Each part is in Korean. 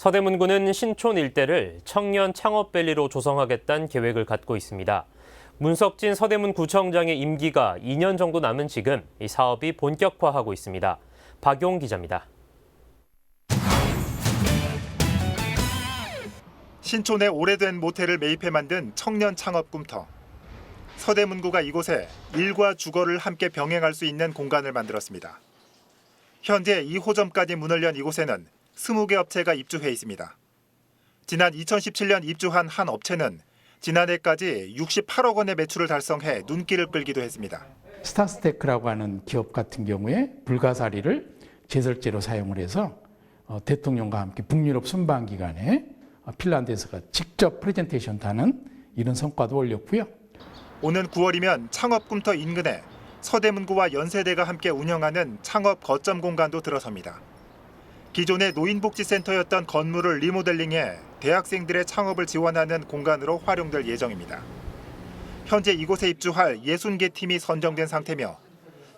서대문구는 신촌 일대를 청년 창업밸리로 조성하겠다는 계획을 갖고 있습니다. 문석진 서대문 구청장의 임기가 2년 정도 남은 지금 이 사업이 본격화하고 있습니다. 박용 기자입니다. 신촌의 오래된 모텔을 매입해 만든 청년 창업 꿈터. 서대문구가 이곳에 일과 주거를 함께 병행할 수 있는 공간을 만들었습니다. 현재 2호점까지 문을 연 이곳에는 20개 업체가 입주해 있습니다. 지난 2017년 입주한 한 업체는 지난해까지 68억 원의 매출을 달성해 눈길을 끌기도 했습니다. 스타스테크라고 하는 기업 같은 경우에 불가사리를 제설제로 사용을 해서 어, 대통령과 함께 북유럽 순방 기간에 어, 핀란드에서가 직접 프레젠테이션 하는 이런 성과도 올렸고요. 오는 9월이면 창업 꿈터 인근에 서대문구와 연세대가 함께 운영하는 창업 거점 공간도 들어섭니다. 기존의 노인복지센터였던 건물을 리모델링해 대학생들의 창업을 지원하는 공간으로 활용될 예정입니다. 현재 이곳에 입주할 60개 팀이 선정된 상태며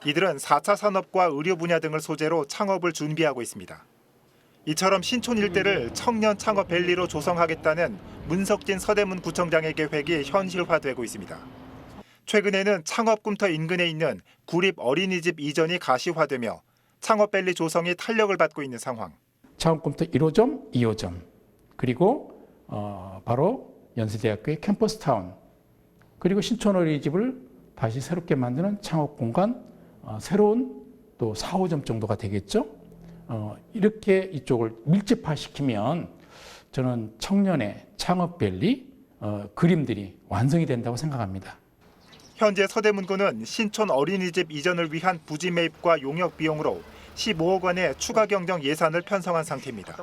이들은 4차 산업과 의료 분야 등을 소재로 창업을 준비하고 있습니다. 이처럼 신촌 일대를 청년 창업 밸리로 조성하겠다는 문석진 서대문 구청장의 계획이 현실화되고 있습니다. 최근에는 창업 꿈터 인근에 있는 구립 어린이집 이전이 가시화되며 창업밸리 조성이 탄력을 받고 있는 상황. 창업금터 1호점, 2호점 그리고 어, 바로 연세대학교의 캠퍼스타운 그리고 신촌 어린이집을 다시 새롭게 만드는 창업 공간 어, 새로운 또 4호점 정도가 되겠죠. 어, 이렇게 이쪽을 밀집화시키면 저는 청년의 창업밸리 어, 그림들이 완성이 된다고 생각합니다. 현재 서대문구는 신촌 어린이집 이전을 위한 부지 매입과 용역 비용으로 15억 원의 추가 경정 예산을 편성한 상태입니다.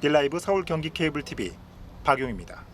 딜라이브 서울 경기 케이블 TV 박용입니다.